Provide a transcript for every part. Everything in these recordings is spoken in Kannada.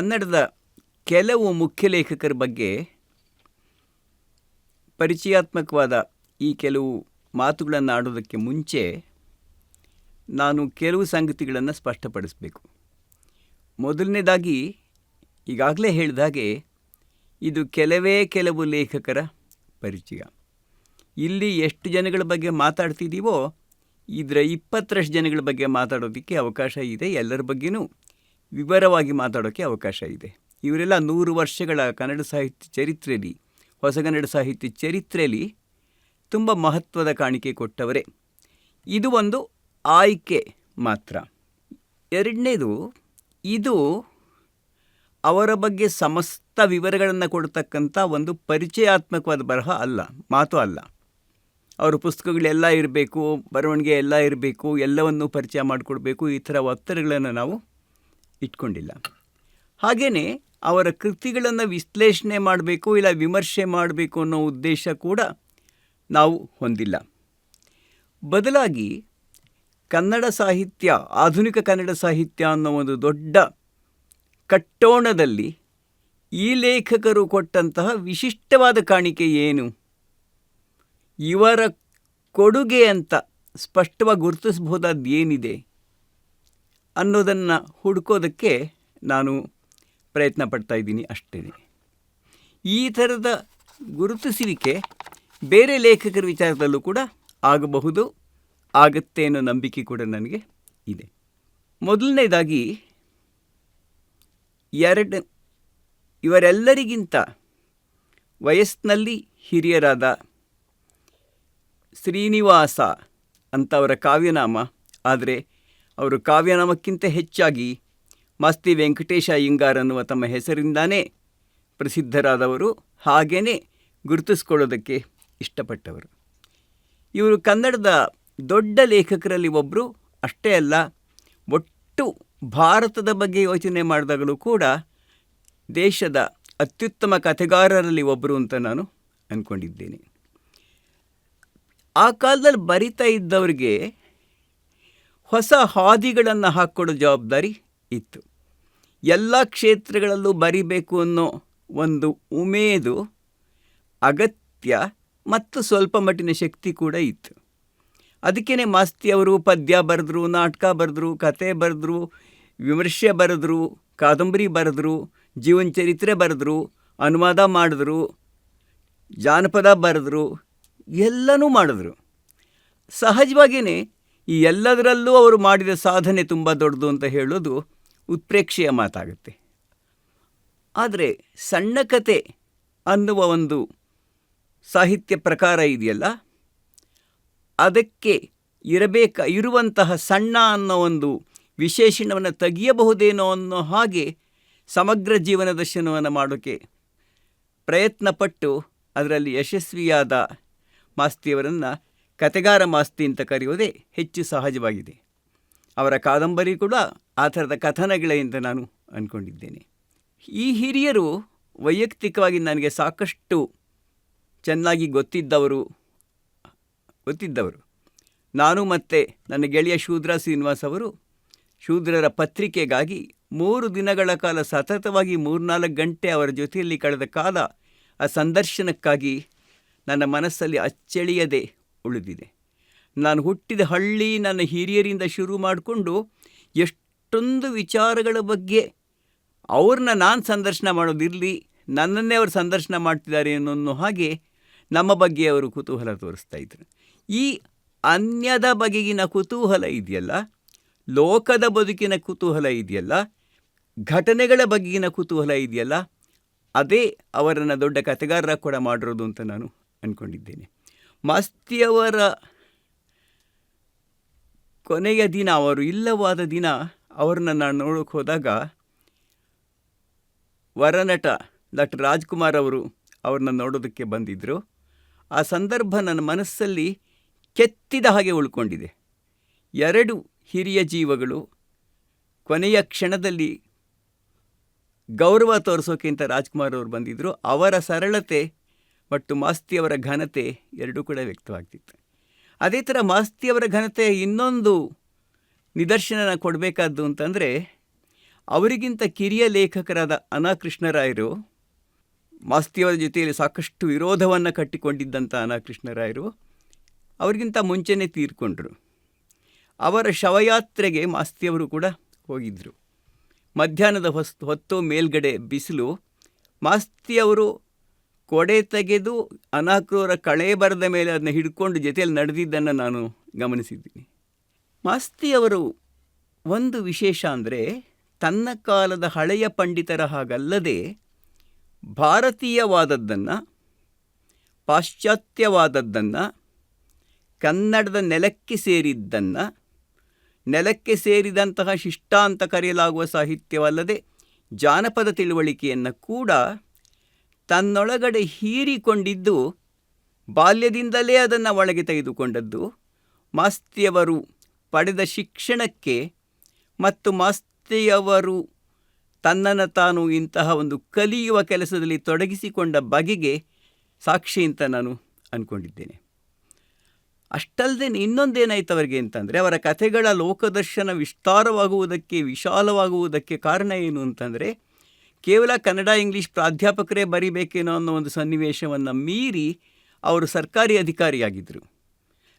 ಕನ್ನಡದ ಕೆಲವು ಮುಖ್ಯ ಲೇಖಕರ ಬಗ್ಗೆ ಪರಿಚಯಾತ್ಮಕವಾದ ಈ ಕೆಲವು ಮಾತುಗಳನ್ನು ಆಡೋದಕ್ಕೆ ಮುಂಚೆ ನಾನು ಕೆಲವು ಸಂಗತಿಗಳನ್ನು ಸ್ಪಷ್ಟಪಡಿಸಬೇಕು. ಮೊದಲನೇದಾಗಿ ಈಗಾಗಲೇ ಹೇಳಿದ ಹಾಗೆ ಇದು ಕೆಲವೇ ಕೆಲವು ಲೇಖಕರ ಪರಿಚಯ. ಇಲ್ಲಿ ಎಷ್ಟು ಜನಗಳ ಬಗ್ಗೆ ಮಾತಾಡ್ತಿದ್ದೀವೋ ಇದರ ಇಪ್ಪತ್ತರಷ್ಟು ಜನಗಳ ಬಗ್ಗೆ ಮಾತಾಡೋದಕ್ಕೆ ಅವಕಾಶ ಇದೆ ಎಲ್ಲರ ಬಗ್ಗೆನೂ. ವಿವರವಾಗಿ ಮಾತಾಡೋಕ್ಕೆ ಅವಕಾಶ ಇದೆ. ಇವರೆಲ್ಲ ನೂರು ವರ್ಷಗಳ ಕನ್ನಡ ಸಾಹಿತ್ಯ ಚರಿತ್ರೆಯಲ್ಲಿ ಹೊಸಗನ್ನಡ ಸಾಹಿತ್ಯ ಚರಿತ್ರೆಯಲ್ಲಿ ತುಂಬ ಮಹತ್ವದ ಕಾಣಿಕೆ ಕೊಟ್ಟವರೇ. ಇದು ಒಂದು ಆಯ್ಕೆ ಮಾತ್ರ. ಎರಡನೇದು, ಇದು ಅವರ ಬಗ್ಗೆ ಸಮಸ್ತ ವಿವರಗಳನ್ನು ಕೊಡ್ತಕ್ಕಂಥ ಒಂದು ಪರಿಚಯಾತ್ಮಕವಾದ ಬರಹ ಅಲ್ಲ, ಮಾತು ಅಲ್ಲ. ಅವರ ಪುಸ್ತಕಗಳೆಲ್ಲ ಇರಬೇಕು, ಬರವಣಿಗೆ ಎಲ್ಲ ಇರಬೇಕು, ಎಲ್ಲವನ್ನೂ ಪರಿಚಯ ಮಾಡಿಕೊಡ್ಬೇಕು, ಈ ಥರ ಒತ್ತಡಗಳನ್ನು ನಾವು ಇಟ್ಕೊಂಡಿಲ್ಲ. ಹಾಗೆಯೇ ಅವರ ಕೃತಿಗಳನ್ನು ವಿಶ್ಲೇಷಣೆ ಮಾಡಬೇಕು ಇಲ್ಲ ವಿಮರ್ಶೆ ಮಾಡಬೇಕು ಅನ್ನೋ ಉದ್ದೇಶ ಕೂಡ ನಾವು ಹೊಂದಿಲ್ಲ. ಬದಲಾಗಿ ಕನ್ನಡ ಸಾಹಿತ್ಯ, ಆಧುನಿಕ ಕನ್ನಡ ಸಾಹಿತ್ಯ ಅನ್ನೋ ಒಂದು ದೊಡ್ಡ ಕಟ್ಟೋಣದಲ್ಲಿ ಈ ಲೇಖಕರು ಕೊಟ್ಟಂತಹ ವಿಶಿಷ್ಟವಾದ ಕಾಣಿಕೆ ಏನು? ಇವರ ಕೊಡುಗೆ ಅಂತ ಸ್ಪಷ್ಟವಾಗಿ ಗುರುತಿಸಬಹುದಾದ ಏನಿದೆ? ಅನ್ನೋದನ್ನು ಹುಡುಕೋದಕ್ಕೆ ನಾನು ಪ್ರಯತ್ನ ಪಡ್ತಾ ಇದ್ದೀನಿ ಅಷ್ಟೇ. ಈ ಥರದ ಗುರುತಿಸುವಿಕೆ ಬೇರೆ ಲೇಖಕರ ವಿಚಾರದಲ್ಲೂ ಕೂಡ ಆಗಬಹುದು, ಆಗತ್ತೆ ಅನ್ನೋ ನಂಬಿಕೆ ಕೂಡ ನನಗೆ ಇದೆ. ಮೊದಲನೇದಾಗಿ, ಎರಡು, ಇವರೆಲ್ಲರಿಗಿಂತ ವಯಸ್ಸಿನಲ್ಲಿ ಹಿರಿಯರಾದ ಶ್ರೀನಿವಾಸ ಅಂತ ಅವರ ಕಾವ್ಯನಾಮ, ಆದರೆ ಅವರು ಕಾವ್ಯನಾಮಕ್ಕಿಂತ ಹೆಚ್ಚಾಗಿ ಮಸ್ತಿ ವೆಂಕಟೇಶ ಅಯ್ಯಂಗಾರ್ ಅನ್ನುವ ತಮ್ಮ ಹೆಸರಿಂದಾನೇ ಪ್ರಸಿದ್ಧರಾದವರು ಹಾಗೆಯೇ ಗುರುತಿಸ್ಕೊಳ್ಳೋದಕ್ಕೆ ಇಷ್ಟಪಟ್ಟವರು. ಇವರು ಕನ್ನಡದ ದೊಡ್ಡ ಲೇಖಕರಲ್ಲಿ ಒಬ್ಬರು ಅಷ್ಟೇ ಅಲ್ಲ, ಒಟ್ಟು ಭಾರತದ ಬಗ್ಗೆ ಯೋಚನೆ ಮಾಡಿದಾಗಲೂ ಕೂಡ ದೇಶದ ಅತ್ಯುತ್ತಮ ಕಥೆಗಾರರಲ್ಲಿ ಒಬ್ಬರು ಅಂತ ನಾನು ಅಂದ್ಕೊಂಡಿದ್ದೇನೆ ಆ ಕಾಲದಲ್ಲಿ ಬರಿತಾ ಇದ್ದವರಿಗೆ ಹೊಸ ಹಾದಿಗಳನ್ನು ಹಾಕ್ಕೊಡೋ ಜವಾಬ್ದಾರಿ ಇತ್ತು. ಎಲ್ಲ ಕ್ಷೇತ್ರಗಳಲ್ಲೂ ಬರಿಬೇಕು ಅನ್ನೋ ಒಂದು ಉಮೇದು ಅಗತ್ಯ ಮತ್ತು ಸ್ವಲ್ಪ ಮಟ್ಟಿನ ಶಕ್ತಿ ಕೂಡ ಇತ್ತು. ಅದಕ್ಕೇ ಮಾಸ್ತಿ ಅವರು ಪದ್ಯ ಬರೆದ್ರು, ನಾಟಕ ಬರೆದ್ರು, ಕತೆ ಬರೆದ್ರು, ವಿಮರ್ಶೆ ಬರೆದ್ರು, ಕಾದಂಬರಿ ಬರೆದ್ರು, ಜೀವನ ಚರಿತ್ರೆ ಬರೆದ್ರು, ಅನುವಾದ ಮಾಡಿದ್ರು, ಜಾನಪದ ಬರೆದ್ರು, ಎಲ್ಲನೂ ಮಾಡಿದ್ರು. ಸಹಜವಾಗಿಯೇ ಈ ಎಲ್ಲದರಲ್ಲೂ ಅವರು ಮಾಡಿದ ಸಾಧನೆ ತುಂಬ ದೊಡ್ಡದು ಅಂತ ಹೇಳೋದು ಉತ್ಪ್ರೇಕ್ಷೆಯ ಮಾತಾಗುತ್ತೆ. ಆದರೆ ಸಣ್ಣ ಕತೆ ಅನ್ನುವ ಒಂದು ಸಾಹಿತ್ಯ ಪ್ರಕಾರ ಇದೆಯಲ್ಲ? ಅದಕ್ಕೆ ಇರಬೇಕ, ಇರುವಂತಹ ಸಣ್ಣ ಅನ್ನೋ ಒಂದು ವಿಶೇಷಣವನ್ನು ತೆಗೆಯಬಹುದೇನೋ ಅನ್ನೋ ಹಾಗೆ ಸಮಗ್ರ ಜೀವನ ದರ್ಶನವನ್ನು ಮಾಡೋಕ್ಕೆ ಪ್ರಯತ್ನಪಟ್ಟು ಅದರಲ್ಲಿ ಯಶಸ್ವಿಯಾದ ಮಾಸ್ತಿಯವರನ್ನು ಕತೆಗಾರ ಮಾಸ್ತಿ ಅಂತ ಕರೆಯುವುದೇ ಹೆಚ್ಚು ಸಹಜವಾಗಿದೆ. ಅವರ ಕಾದಂಬರಿ ಕೂಡ ಆ ಥರದ ಕಥನಗಳೇ ಅಂತ ನಾನು ಅಂದ್ಕೊಂಡಿದ್ದೇನೆ ಈ ಹಿರಿಯರು ವೈಯಕ್ತಿಕವಾಗಿ ನನಗೆ ಸಾಕಷ್ಟು ಚೆನ್ನಾಗಿ ಗೊತ್ತಿದ್ದವರು ಗೊತ್ತಿದ್ದವರು. ನಾನು ಮತ್ತು ನನ್ನ ಗೆಳೆಯ ಶೂದ್ರ ಶ್ರೀನಿವಾಸ್ ಅವರು ಶೂದ್ರರ ಪತ್ರಿಕೆಗಾಗಿ ಮೂರು ದಿನಗಳ ಕಾಲ ಸತತವಾಗಿ ಮೂರ್ನಾಲ್ಕು ಗಂಟೆ ಅವರ ಜೊತೆಯಲ್ಲಿ ಕಳೆದ ಕಾಲ ಆ ಸಂದರ್ಶನಕ್ಕಾಗಿ ನನ್ನ ಮನಸ್ಸಲ್ಲಿ ಅಚ್ಚಳಿಯದೆ ಉಳಿದಿದೆ. ನಾನು ಹುಟ್ಟಿದ ಹಳ್ಳಿ ನನ್ನ ಹಿರಿಯರಿಂದ ಶುರು ಮಾಡಿಕೊಂಡು ಎಷ್ಟೊಂದು ವಿಚಾರಗಳ ಬಗ್ಗೆ ಅವ್ರನ್ನ ನಾನು ಸಂದರ್ಶನ ಮಾಡೋದಿರಲಿ ನನ್ನನ್ನೇ ಅವರು ಸಂದರ್ಶನ ಮಾಡ್ತಿದ್ದಾರೆ ಅನ್ನೋ ಹಾಗೆ ನಮ್ಮ ಬಗ್ಗೆ ಅವರು ಕುತೂಹಲ ತೋರಿಸ್ತಾ ಇದ್ರು. ಈ ಅನ್ಯದ ಬಗೆಗಿನ ಕುತೂಹಲ ಇದೆಯಲ್ಲ, ಲೋಕದ ಬದುಕಿನ ಕುತೂಹಲ ಇದೆಯಲ್ಲ, ಘಟನೆಗಳ ಬಗೆಗಿನ ಕುತೂಹಲ ಇದೆಯಲ್ಲ, ಅದೇ ಅವರನ್ನು ದೊಡ್ಡ ಕಥೆಗಾರರ ಕೂಡ ಮಾಡಿರೋದು ಅಂತ ನಾನು ಅಂದ್ಕೊಂಡಿದ್ದೇನೆ ಮಾಸ್ತಿಯವರ ಕೊನೆಯ ದಿನ, ಅವರು ಇಲ್ಲವಾದ ದಿನ, ಅವ್ರನ್ನ ನಾನು ನೋಡೋಕೆ ಹೋದಾಗ ವರನಟ ಡಾಕ್ಟರ್ ರಾಜ್ಕುಮಾರ್ ಅವರು ಅವ್ರನ್ನ ನೋಡೋದಕ್ಕೆ ಬಂದಿದ್ದರು ಆ ಸಂದರ್ಭ ನನ್ನ ಮನಸ್ಸಲ್ಲಿ ಕೆತ್ತಿದ ಹಾಗೆ ಉಳ್ಕೊಂಡಿದೆ. ಎರಡು ಹಿರಿಯ ಜೀವಗಳು, ಕೊನೆಯ ಕ್ಷಣದಲ್ಲಿ ಗೌರವ ತೋರಿಸೋಕ್ಕಿಂತ ರಾಜ್ಕುಮಾರ್ ಅವರು ಬಂದಿದ್ದರು ಅವರ ಸರಳತೆ ಮತ್ತು ಮಾಸ್ತಿಯವರ ಘನತೆ ಎರಡೂ ಕೂಡ ವ್ಯಕ್ತವಾಗ್ತಿತ್ತು. ಅದೇ ಥರ ಮಾಸ್ತಿಯವರ ಘನತೆ ಇನ್ನೊಂದು ನಿದರ್ಶನ ಕೊಡಬೇಕಾದ್ದು ಅಂತಂದರೆ, ಅವರಿಗಿಂತ ಕಿರಿಯ ಲೇಖಕರಾದ ಅನಾ ಕೃಷ್ಣರಾಯರು ಮಾಸ್ತಿಯವರ ಜೊತೆಯಲ್ಲಿ ಸಾಕಷ್ಟು ವಿರೋಧವನ್ನು ಕಟ್ಟಿಕೊಂಡಿದ್ದಂಥ ಅನಾ ಕೃಷ್ಣರಾಯರು ಅವರಿಗಿಂತ ಮುಂಚೆನೆ ತೀರ್ಕೊಂಡ್ರು. ಅವರ ಶವಯಾತ್ರೆಗೆ ಮಾಸ್ತಿಯವರು ಕೂಡ ಹೋಗಿದ್ದರು ಮಧ್ಯಾಹ್ನದ ಹೊಸ್, ಹೊತ್ತು ಮೇಲ್ಗಡೆ ಬಿಸಿಲು, ಮಾಸ್ತಿಯವರು ಕೊಡೆ ತೆಗೆದು ಅನಾಕ್ರೂರ ಕಳೆ ಬರೆದ ಮೇಲೆ ಅದನ್ನ ಹಿಡ್ಕೊಂಡು ಜೊತೆಯಲ್ಲಿ ನಡೆದಿದ್ದನ್ನು ನಾನು ಗಮನಿಸಿದ್ದೀನಿ. ಮಾಸ್ತಿಯವರು ಒಂದು ವಿಶೇಷ ಅಂದರೆ ತನ್ನ ಕಾಲದ ಹಳೆಯ ಪಂಡಿತರ ಹಾಗಲ್ಲದೆ ಭಾರತೀಯವಾದದ್ದನ್ನು, ಪಾಶ್ಚಾತ್ಯವಾದದ್ದನ್ನು, ಕನ್ನಡದ ನೆಲಕ್ಕೆ ಸೇರಿದ್ದನ್ನು, ನೆಲಕ್ಕೆ ಸೇರಿದಂತಹ ಶಿಷ್ಟ ಅಂತ ಕರೆಯಲಾಗುವ ಸಾಹಿತ್ಯವಲ್ಲದೆ ಜಾನಪದ ತಿಳುವಳಿಕೆಯನ್ನು ಕೂಡ ತನ್ನೊಳಗಡೆ ಹೀರಿಕೊಂಡಿದ್ದು ಬಾಲ್ಯದಿಂದಲೇ ಅದನ್ನು ಒಳಗೆ ತೆಗೆದುಕೊಂಡದ್ದು. ಮಾಸ್ತಿಯವರು ಪಡೆದ ಶಿಕ್ಷಣಕ್ಕೆ ಮತ್ತು ಮಾಸ್ತಿಯವರು ತನ್ನನ್ನು ತಾನು ಇಂತಹ ಒಂದು ಕಲಿಯುವ ಕೆಲಸದಲ್ಲಿ ತೊಡಗಿಸಿಕೊಂಡ ಬಗೆಗೆ ಸಾಕ್ಷಿ ಅಂತ ನಾನು ಅಂದ್ಕೊಂಡಿದ್ದೇನೆ ಅಷ್ಟಲ್ಲದೆ ಇನ್ನೊಂದೇನಾಯ್ತು ಅವರಿಗೆ ಅಂತಂದರೆ ಅವರ ಕಥೆಗಳ ಲೋಕದರ್ಶನ ವಿಸ್ತಾರವಾಗುವುದಕ್ಕೆ ವಿಶಾಲವಾಗುವುದಕ್ಕೆ ಕಾರಣ ಏನು ಅಂತಂದರೆ ಕೇವಲ ಕನ್ನಡ, ಇಂಗ್ಲೀಷ್ ಪ್ರಾಧ್ಯಾಪಕರೇ ಬರೀಬೇಕೇನೋ ಅನ್ನೋ ಒಂದು ಸನ್ನಿವೇಶವನ್ನು ಮೀರಿ ಅವರು ಸರ್ಕಾರಿ ಅಧಿಕಾರಿಯಾಗಿದ್ದರು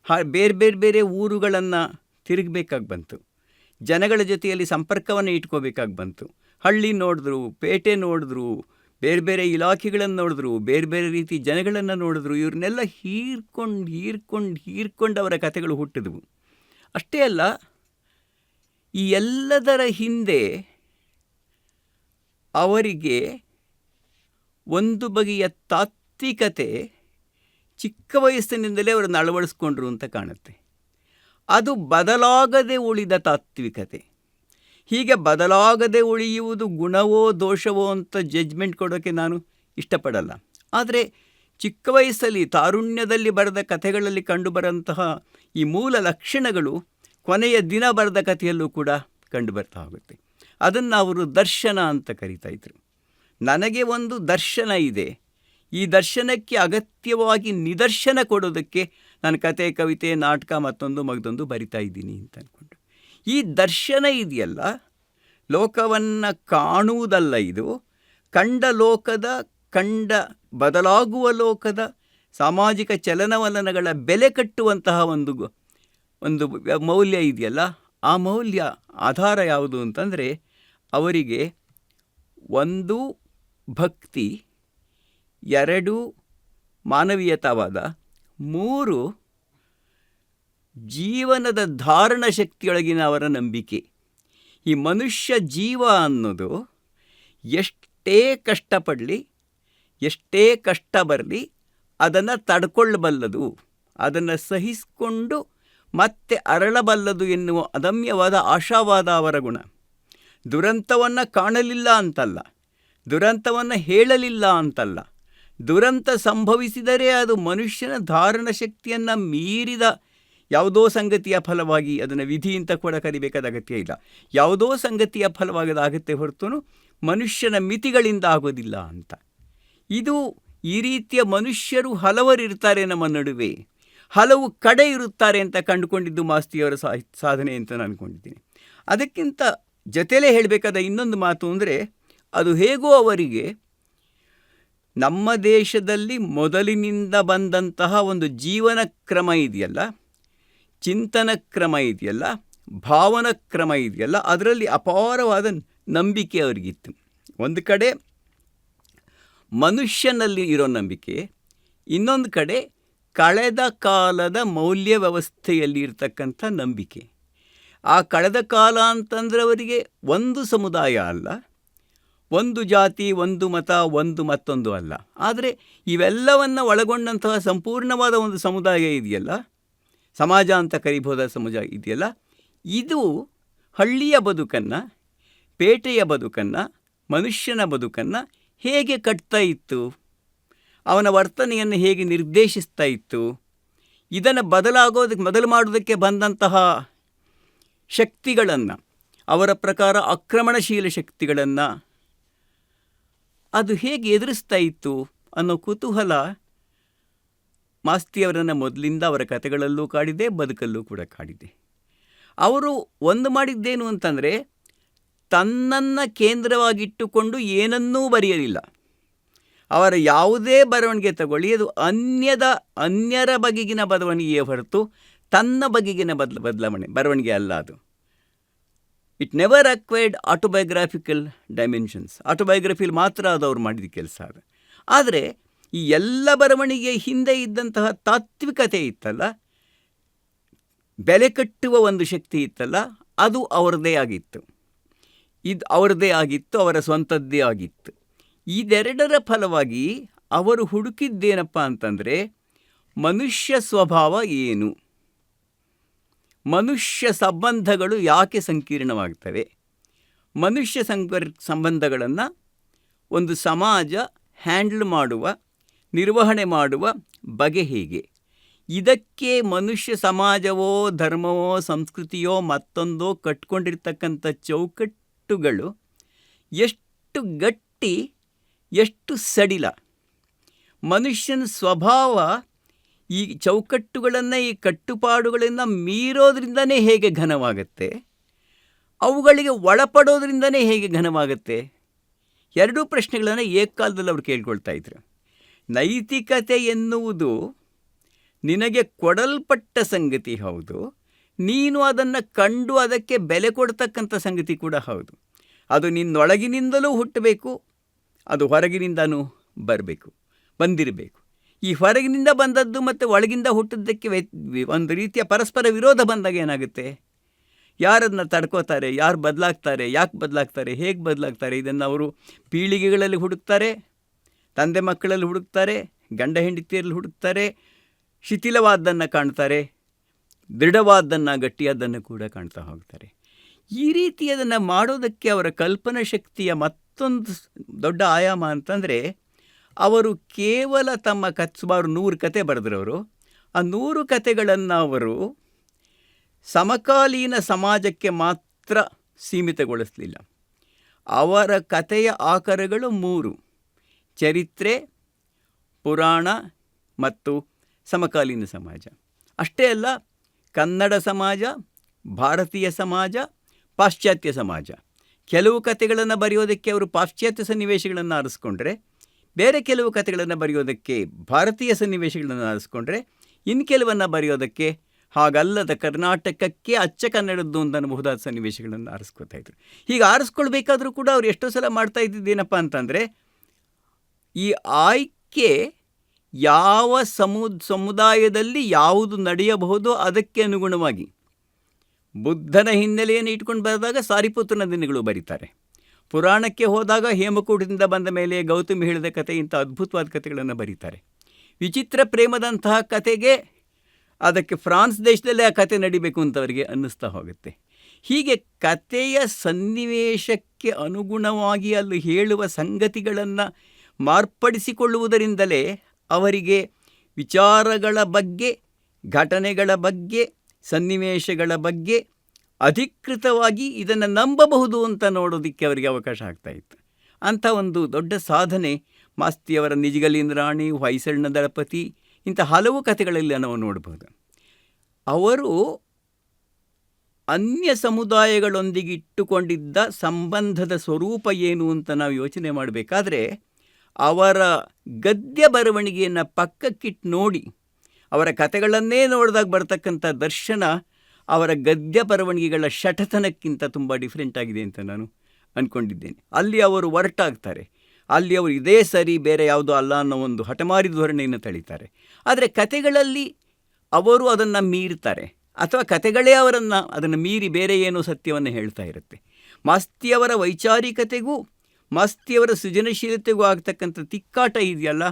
ಹಾ, ಬೇರೆ ಬೇರೆ ಬೇರೆ ಊರುಗಳನ್ನು ತಿರುಗಬೇಕಾಗಿ ಬಂತು. ಜನಗಳ ಜೊತೆಯಲ್ಲಿ ಸಂಪರ್ಕವನ್ನು ಇಟ್ಕೋಬೇಕಾಗಿ ಬಂತು. ಹಳ್ಳಿ ನೋಡಿದ್ರು, ಪೇಟೆ ನೋಡಿದ್ರು, ಬೇರೆ ಬೇರೆ ಇಲಾಖೆಗಳನ್ನು ನೋಡಿದ್ರು, ಬೇರೆ ಬೇರೆ ರೀತಿ ಜನಗಳನ್ನು ನೋಡಿದ್ರು, ಇವ್ರನ್ನೆಲ್ಲ ಹೀರ್ಕೊಂಡು ಹೀರ್ಕೊಂಡು ಹೀರ್ಕೊಂಡು ಅವರ ಕಥೆಗಳು ಹುಟ್ಟಿದವು. ಅಷ್ಟೇ ಅಲ್ಲ, ಈ ಎಲ್ಲದರ ಹಿಂದೆ ಅವರಿಗೆ ಒಂದು ಬಗೆಯ ತಾತ್ವಿಕತೆ ಚಿಕ್ಕ ವಯಸ್ಸಿನಿಂದಲೇ ಅವರನ್ನು ಅಳವಡಿಸ್ಕೊಂಡ್ರು ಅಂತ ಕಾಣುತ್ತೆ. ಅದು ಬದಲಾಗದೆ ಉಳಿದ ತಾತ್ವಿಕತೆ. ಹೀಗೆ ಬದಲಾಗದೆ ಉಳಿಯುವುದು ಗುಣವೋ ದೋಷವೋ ಅಂತ ಜಡ್ಜ್ಮೆಂಟ್ ಕೊಡೋಕ್ಕೆ ನಾನು ಇಷ್ಟಪಡಲ್ಲ. ಆದರೆ ಚಿಕ್ಕ ವಯಸ್ಸಲ್ಲಿ, ತಾರುಣ್ಯದಲ್ಲಿ ಬರೆದ ಕಥೆಗಳಲ್ಲಿ ಕಂಡುಬರಂತಹ ಈ ಮೂಲ ಲಕ್ಷಣಗಳು ಕೊನೆಯ ದಿನ ಬರೆದ ಕಥೆಯಲ್ಲೂ ಕೂಡ ಕಂಡುಬರ್ತಾ ಹೋಗುತ್ತೆ. ಅದನ್ನು ಅವರು ದರ್ಶನ ಅಂತ ಕರಿತಾ ಇದ್ರು. ನನಗೆ ಒಂದು ದರ್ಶನ ಇದೆ. ಈ ದರ್ಶನಕ್ಕೆ ಅಗತ್ಯವಾಗಿ ನಿದರ್ಶನ ಕೊಡೋದಕ್ಕೆ ನಾನು ಕತೆ, ಕವಿತೆ, ನಾಟಕ ಮತ್ತೊಂದು ಮಗದೊಂದು ಬರಿತಾ ಇದ್ದೀನಿ ಅಂತ ಅಂದ್ಕೊಂಡು ಈ ದರ್ಶನ ಇದೆಯಲ್ಲ? ಲೋಕವನ್ನು ಕಾಣುವುದಲ್ಲ ಇದು. ಕಂಡ ಲೋಕದ, ಕಂಡ ಬದಲಾಗುವ ಲೋಕದ, ಸಾಮಾಜಿಕ ಚಲನವಲನಗಳ ಬೆಲೆ ಕಟ್ಟುವಂತಹ ಒಂದು ಒಂದು ಮೌಲ್ಯ ಇದೆಯಲ್ಲ? ಆ ಮೌಲ್ಯ, ಆಧಾರ ಯಾವುದು ಅಂತಂದರೆ ಅವರಿಗೆ ಒಂದು ಭಕ್ತಿ, ಎರಡು ಮಾನವೀಯತಾವಾದ, ಮೂರು ಜೀವನದ ಧಾರಣ ಶಕ್ತಿಯೊಳಗಿನ ಅವರ ನಂಬಿಕೆ. ಈ ಮನುಷ್ಯ ಜೀವ ಅನ್ನೋದು ಎಷ್ಟೇ ಕಷ್ಟಪಡಲಿ, ಎಷ್ಟೇ ಕಷ್ಟ ಬರಲಿ, ಅದನ್ನು ತಡ್ಕೊಳ್ಳಬಲ್ಲದು ಅದನ್ನು ಸಹಿಸಿಕೊಂಡು ಮತ್ತೆ ಅರಳಬಲ್ಲದು ಎನ್ನುವ ಅದಮ್ಯವಾದ ಆಶಾವಾದ ಅವರ ಗುಣ. ದುರಂತವನ್ನು ಕಾಣಲಿಲ್ಲ ಅಂತಲ್ಲ. ದುರಂತವನ್ನು ಹೇಳಲಿಲ್ಲ ಅಂತಲ್ಲ. ದುರಂತ ಸಂಭವಿಸಿದರೆ ಅದು ಮನುಷ್ಯನ ಧಾರಣ ಶಕ್ತಿಯನ್ನು ಮೀರಿದ ಯಾವುದೋ ಸಂಗತಿಯ ಫಲವಾಗಿ ಅದನ್ನು ವಿಧಿ ಅಂತ ಕೂಡ ಕರಿಬೇಕಾದ ಅಗತ್ಯ ಇಲ್ಲ. ಯಾವುದೋ ಸಂಗತಿಯ ಫಲವಾಗದ ಅಗತ್ಯ ಹೊರತು ಮನುಷ್ಯನ ಮಿತಿಗಳಿಂದ ಆಗೋದಿಲ್ಲ ಅಂತ. ಇದು ಈ ರೀತಿಯ ಮನುಷ್ಯರು ಹಲವರಿರ್ತಾರೆ ನಮ್ಮ ನಡುವೆ. ಹಲವು ಕಡೆ ಇರುತ್ತಾರೆ ಅಂತ ಕಂಡುಕೊಂಡಿದ್ದು ಮಾಸ್ತಿಯವರ ಸಾಧನೆ ಅಂತ ನಾನು ಅಂದ್ಕೊಂಡಿದ್ದೀನಿ ಅದಕ್ಕಿಂತ ಜೊತೆಲೇ ಹೇಳಬೇಕಾದ ಇನ್ನೊಂದು ಮಾತು ಅಂದರೆ, ಅದು ಹೇಗೋ ಅವರಿಗೆ, ನಮ್ಮ ದೇಶದಲ್ಲಿ ಮೊದಲಿನಿಂದ ಬಂದಂತಹ ಒಂದು ಜೀವನ ಕ್ರಮ ಇದೆಯಲ್ಲ, ಚಿಂತನ ಕ್ರಮ ಇದೆಯಲ್ಲ, ಭಾವನ ಕ್ರಮ ಇದೆಯಲ್ಲ, ಅದರಲ್ಲಿ ಅಪಾರವಾದ ನಂಬಿಕೆ ಅವರಿಗಿತ್ತು. ಒಂದು ಕಡೆ ಮನುಷ್ಯನಲ್ಲಿ ಇರೋ ನಂಬಿಕೆ, ಇನ್ನೊಂದು ಕಡೆ ಕಳೆದ ಕಾಲದ ಮೌಲ್ಯ ವ್ಯವಸ್ಥೆಯಲ್ಲಿ ಇರತಕ್ಕಂಥ ನಂಬಿಕೆ. ಆ ಕಳೆದ ಕಾಲ ಅಂತಂದರೆ ಅವರಿಗೆ ಒಂದು ಸಮುದಾಯ ಅಲ್ಲ. ಒಂದು ಜಾತಿ, ಒಂದು ಮತ, ಒಂದು ಮತ್ತೊಂದು ಅಲ್ಲ. ಆದರೆ ಇವೆಲ್ಲವನ್ನು ಒಳಗೊಂಡಂತಹ ಸಂಪೂರ್ಣವಾದ ಒಂದು ಸಮುದಾಯ ಇದೆಯಲ್ಲ? ಸಮಾಜ ಅಂತ ಕರಿಬಹುದಾದ ಸಮುದಾಯ ಇದೆಯಲ್ಲ? ಇದು ಹಳ್ಳಿಯ ಬದುಕನ್ನು, ಪೇಟೆಯ ಬದುಕನ್ನು, ಮನುಷ್ಯನ ಬದುಕನ್ನು ಹೇಗೆ ಕಟ್ತಾ ಇತ್ತು? ಅವನ ವರ್ತನೆಯನ್ನು ಹೇಗೆ ನಿರ್ದೇಶಿಸ್ತಾ ಇತ್ತು? ಇದನ್ನು ಬದಲಾಗೋದಕ್ಕೆ ಬದಲು ಮಾಡೋದಕ್ಕೆ ಬಂದಂತಹ ಶಕ್ತಿಗಳನ್ನು, ಅವರ ಪ್ರಕಾರ ಆಕ್ರಮಣಶೀಲ ಶಕ್ತಿಗಳನ್ನು ಅದು ಹೇಗೆ ಎದುರಿಸ್ತಾ ಇತ್ತು ಅನ್ನೋ ಕುತೂಹಲ ಮಾಸ್ತಿಯವರನ್ನು ಮೊದಲಿಂದ ಅವರ ಕಥೆಗಳಲ್ಲೂ ಕಾಡಿದೆ, ಬದುಕಲ್ಲೂ ಕೂಡ ಕಾಡಿದೆ. ಅವರು ಒಂದು ಮಾಡಿದ್ದೇನು ಅಂತಂದರೆ, ತನ್ನನ್ನು ಕೇಂದ್ರವಾಗಿಟ್ಟುಕೊಂಡು ಏನನ್ನೂ ಬರೆಯಲಿಲ್ಲ. ಅವರ ಯಾವುದೇ ಬರವಣಿಗೆ ತಗೊಳ್ಳಿ, ಅದು ಅನ್ಯದ, ಅನ್ಯರ ಬಗೆಗಿನ ಬರವಣಿಗೆಯೇ ಹೊರತು ತನ್ನ ಬಗೆಗಿನ ಬದಲ, ಬದಲಾವಣೆ, ಬರವಣಿಗೆ ಅಲ್ಲ ಅದು. It never acquired autobiographical dimensions autobiographically ಮಾತ್ರ ಅದು ಅವ್ರು ಮಾಡಿದ ಕೆಲಸ ಅದು. ಆದರೆ, ಈ ಎಲ್ಲ ಬರವಣಿಗೆ ಹಿಂದೆ ಇದ್ದಂತಹ ತಾತ್ವಿಕತೆ ಇತ್ತಲ್ಲ, ಬೆಲೆ ಕಟ್ಟುವ ಒಂದು ಶಕ್ತಿ ಇತ್ತಲ್ಲ, ಅದು ಅವರದೇ ಆಗಿತ್ತು. ಇದು ಅವರದೇ ಆಗಿತ್ತು, ಅವರ ಸ್ವಂತದ್ದೇ ಆಗಿತ್ತು. ಇದೆರಡರ ಫಲವಾಗಿ ಅವರು ಹುಡುಕಿದ್ದೇನಪ್ಪ ಅಂತಂದರೆ, ಮನುಷ್ಯ ಸ್ವಭಾವ ಏನು? ಮನುಷ್ಯ ಸಂಬಂಧಗಳು ಯಾಕೆ ಸಂಕೀರ್ಣವಾಗ್ತವೆ? ಮನುಷ್ಯ ಸಂಕರ್, ಸಂಬಂಧಗಳನ್ನು ಒಂದು ಸಮಾಜ ಹ್ಯಾಂಡಲ್ ಮಾಡುವ, ನಿರ್ವಹಣೆ ಮಾಡುವ ಬಗೆ ಹೇಗೆ? ಇದಕ್ಕೆ ಮನುಷ್ಯ ಸಮಾಜವೋ, ಧರ್ಮವೋ, ಸಂಸ್ಕೃತಿಯೋ ಮತ್ತೊಂದೋ ಕಟ್ಕೊಂಡಿರ್ತಕ್ಕಂಥ ಚೌಕಟ್ಟುಗಳು ಎಷ್ಟು ಗಟ್ಟಿ, ಎಷ್ಟು ಸಡಿಲ. ಮನುಷ್ಯನ ಸ್ವಭಾವ ಈ ಚೌಕಟ್ಟುಗಳನ್ನು, ಈ ಕಟ್ಟುಪಾಡುಗಳನ್ನು ಮೀರೋದ್ರಿಂದನೇ ಹೇಗೆ ಘನವಾಗುತ್ತೆ? ಅವುಗಳಿಗೆ ಒಳಪಡೋದ್ರಿಂದನೇ ಹೇಗೆ ಘನವಾಗುತ್ತೆ? ಎರಡೂ ಪ್ರಶ್ನೆಗಳನ್ನು ಏಕಕಾಲದಲ್ಲಿ ಅವರು ಕೇಳ್ಕೊಳ್ತಾ ಇದ್ರು. ನೈತಿಕತೆ ಎನ್ನುವುದು ನಿನಗೆ ಕೊಡಲ್ಪಟ್ಟ ಸಂಗತಿ ಹೌದು, ನೀನು ಅದನ್ನು ಕಂಡು ಅದಕ್ಕೆ ಬೆಲೆ ಕೊಡ್ತಕ್ಕಂಥ ಸಂಗತಿ ಕೂಡ ಹೌದು. ಅದು ನಿನ್ನೊಳಗಿನಿಂದಲೂ ಹುಟ್ಟಬೇಕು, ಅದು ಹೊರಗಿನಿಂದನೂ ಬರಬೇಕು, ಬಂದಿರಬೇಕು. ಈ ಹೊರಗಿನಿಂದ ಬಂದದ್ದು ಮತ್ತು ಒಳಗಿಂದ ಹುಟ್ಟಿದ್ದಕ್ಕೆ ಒಂದು ರೀತಿಯ ಪರಸ್ಪರ ವಿರೋಧ ಬಂದಾಗ ಏನಾಗುತ್ತೆ? ಯಾರನ್ನು ತಡ್ಕೋತಾರೆ? ಯಾರು ಬದಲಾಗ್ತಾರೆ? ಯಾಕೆ ಬದಲಾಗ್ತಾರೆ? ಹೇಗೆ ಬದಲಾಗ್ತಾರೆ? ಇದನ್ನು ಅವರು ಪೀಳಿಗೆಗಳಲ್ಲಿ ಹುಡುಕ್ತಾರೆ, ತಂದೆ ಮಕ್ಕಳಲ್ಲಿ ಹುಡುಕ್ತಾರೆ, ಗಂಡ ಹೆಂಡತಿಯಲ್ಲಿ ಹುಡುಕ್ತಾರೆ, ಶಿಥಿಲವಾದ್ದನ್ನು ಕಾಣ್ತಾರೆ, ದೃಢವಾದ್ದನ್ನು, ಗಟ್ಟಿಯಾದ್ದನ್ನು ಕೂಡ ಕಾಣ್ತಾ ಹೋಗ್ತಾರೆ. ಈ ರೀತಿ ಅದನ್ನು ಮಾಡೋದಕ್ಕೆ ಅವರ ಕಲ್ಪನಾ ಶಕ್ತಿಯ ಮತ್ತೊಂದು ದೊಡ್ಡ ಆಯಾಮ ಅಂತಂದರೆ ಅವರು ಕೇವಲ ತಮ್ಮ ಕತ್ ಸುಮಾರು ನೂರು ಕತೆ ಬರೆದ್ರವರು ಆ ನೂರು ಕತೆಗಳನ್ನು ಅವರು ಸಮಕಾಲೀನ ಸಮಾಜಕ್ಕೆ ಮಾತ್ರ ಸೀಮಿತಗೊಳಿಸಲಿಲ್ಲ. ಅವರ ಕಥೆಯ ಆಕಾರಗಳು ಮೂರು. ಚರಿತ್ರೆ, ಪುರಾಣ ಮತ್ತು ಸಮಕಾಲೀನ ಸಮಾಜ. ಅಷ್ಟೇ ಅಲ್ಲ, ಕನ್ನಡ ಸಮಾಜ, ಭಾರತೀಯ ಸಮಾಜ, ಪಾಶ್ಚಾತ್ಯ ಸಮಾಜ. ಕೆಲವು ಕಥೆಗಳನ್ನು ಬರೆಯೋದಕ್ಕೆ ಅವರು ಪಾಶ್ಚಾತ್ಯ ಸನ್ನಿವೇಶಗಳನ್ನು ಆರಿಸ್ಕೊಂಡ್ರೆ ಬೇರೆ ಕೆಲವು ಕಥೆಗಳನ್ನು ಬರೆಯೋದಕ್ಕೆ ಭಾರತೀಯ ಸನ್ನಿವೇಶಗಳನ್ನು ಆರಿಸ್ಕೊಂಡ್ರೆ ಇನ್ನು ಕೆಲವನ್ನು ಬರೆಯೋದಕ್ಕೆ ಹಾಗಲ್ಲದ ಕರ್ನಾಟಕಕ್ಕೆ ಅಚ್ಚ ಕನ್ನಡದ್ದು ಅಂತ ಅನ್ನಬಹುದಾದ ಸನ್ನಿವೇಶಗಳನ್ನು ಆರಿಸ್ಕೊತಾ ಇದ್ರು. ಹೀಗೆ ಆರಿಸ್ಕೊಳ್ಬೇಕಾದ್ರೂ ಕೂಡ ಅವ್ರು ಎಷ್ಟೋ ಸಲ ಮಾಡ್ತಾ ಇದ್ದಿದ್ದೇನಪ್ಪ ಅಂತಂದರೆ, ಈ ಆಯ್ಕೆ ಯಾವ ಸಮು, ಸಮುದಾಯದಲ್ಲಿ ಯಾವುದು ನಡೆಯಬಹುದು ಅದಕ್ಕೆ ಅನುಗುಣವಾಗಿ ಬುದ್ಧನ ಹಿನ್ನೆಲೆಯನ್ನು ಇಟ್ಕೊಂಡು ಬರೆದಾಗ ಸಾರಿಪುತ್ರನ ದಿನಗಳು ಬರೀತಾರೆ. ಪುರಾಣಕ್ಕೆ ಹೋದಾಗ ಹೇಮಕೂಟದಿಂದ ಬಂದ ಮೇಲೆ ಗೌತಮಿ ಹೇಳಿದ ಕತೆ ಇಂಥ ಅದ್ಭುತವಾದ ಕಥೆಗಳನ್ನು ಬರೀತಾರೆ. ವಿಚಿತ್ರ ಪ್ರೇಮದಂತಹ ಕತೆಗೆ ಅದಕ್ಕೆ ಫ್ರಾನ್ಸ್ ದೇಶದಲ್ಲೇ ಆ ಕತೆ ನಡಿಬೇಕು ಅಂತ ಅವರಿಗೆ ಅನ್ನಿಸ್ತಾ ಹೋಗುತ್ತೆ. ಹೀಗೆ ಕತೆಯ ಸನ್ನಿವೇಶಕ್ಕೆ ಅನುಗುಣವಾಗಿ ಅಲ್ಲಿ ಹೇಳುವ ಸಂಗತಿಗಳನ್ನು ಮಾರ್ಪಡಿಸಿಕೊಳ್ಳುವುದರಿಂದಲೇ ಅವರಿಗೆ ವಿಚಾರಗಳ ಬಗ್ಗೆ, ಘಟನೆಗಳ ಬಗ್ಗೆ, ಸನ್ನಿವೇಶಗಳ ಬಗ್ಗೆ ಅಧಿಕೃತವಾಗಿ ಇದನ್ನು ನಂಬಬಹುದು ಅಂತ ನೋಡೋದಕ್ಕೆ ಅವರಿಗೆ ಅವಕಾಶ ಆಗ್ತಾಯಿತ್ತು ಅಂಥ ಒಂದು ದೊಡ್ಡ ಸಾಧನೆ ಮಾಸ್ತಿಯವರ ನಿಜಗಲಿನ ರಾಣಿ, ಹೊಯ್ಸಳನ ದಳಪತಿ, ಇಂಥ ಹಲವು ಕಥೆಗಳಲ್ಲಿ ನಾವು ನೋಡಬಹುದು ಅವರು ಅನ್ಯ ಸಮುದಾಯಗಳೊಂದಿಗೆ ಇಟ್ಟುಕೊಂಡಿದ್ದ ಸಂಬಂಧದ ಸ್ವರೂಪ ಏನು ಅಂತ ನಾವು ಯೋಚನೆ ಮಾಡಬೇಕಾದ್ರೆ, ಅವರ ಗದ್ಯ ಬರವಣಿಗೆಯನ್ನು ಪಕ್ಕಕ್ಕಿಟ್ಟು ನೋಡಿ, ಅವರ ಕಥೆಗಳನ್ನೇ ನೋಡಿದಾಗ ಬರ್ತಕ್ಕಂಥ ದರ್ಶನ ಅವರ ಗದ್ಯ ಬರವಣಿಗೆಗಳ ಶಠತನಕ್ಕಿಂತ ತುಂಬ ಡಿಫ್ರೆಂಟ್ ಆಗಿದೆ ಅಂತ ನಾನು ಅಂದ್ಕೊಂಡಿದ್ದೇನೆ ಅಲ್ಲಿ ಅವರು ಒರಟಾಗ್ತಾರೆ ಅಲ್ಲಿ ಅವರು ಇದೇ ಸರಿ ಬೇರೆ ಯಾವುದೋ ಅಲ್ಲ ಅನ್ನೋ ಒಂದು ಹಠಮಾರಿ ಧೋರಣೆಯನ್ನು ತಳಿತಾರೆ. ಆದರೆ ಕತೆಗಳಲ್ಲಿ ಅವರು ಅದನ್ನು ಮೀರ್ತಾರೆ. ಅಥವಾ ಕತೆಗಳೇ ಅವರನ್ನು ಅದನ್ನು ಮೀರಿ ಬೇರೆ ಏನೋ ಸತ್ಯವನ್ನು ಹೇಳ್ತಾ ಇರುತ್ತೆ. ಮಾಸ್ತಿಯವರ ವೈಚಾರಿಕತೆಗೂ, ಮಾಸ್ತಿಯವರ ಸೃಜನಶೀಲತೆಗೂ ಆಗ್ತಕ್ಕಂಥ ತಿಕ್ಕಾಟ ಇದೆಯಲ್ಲ?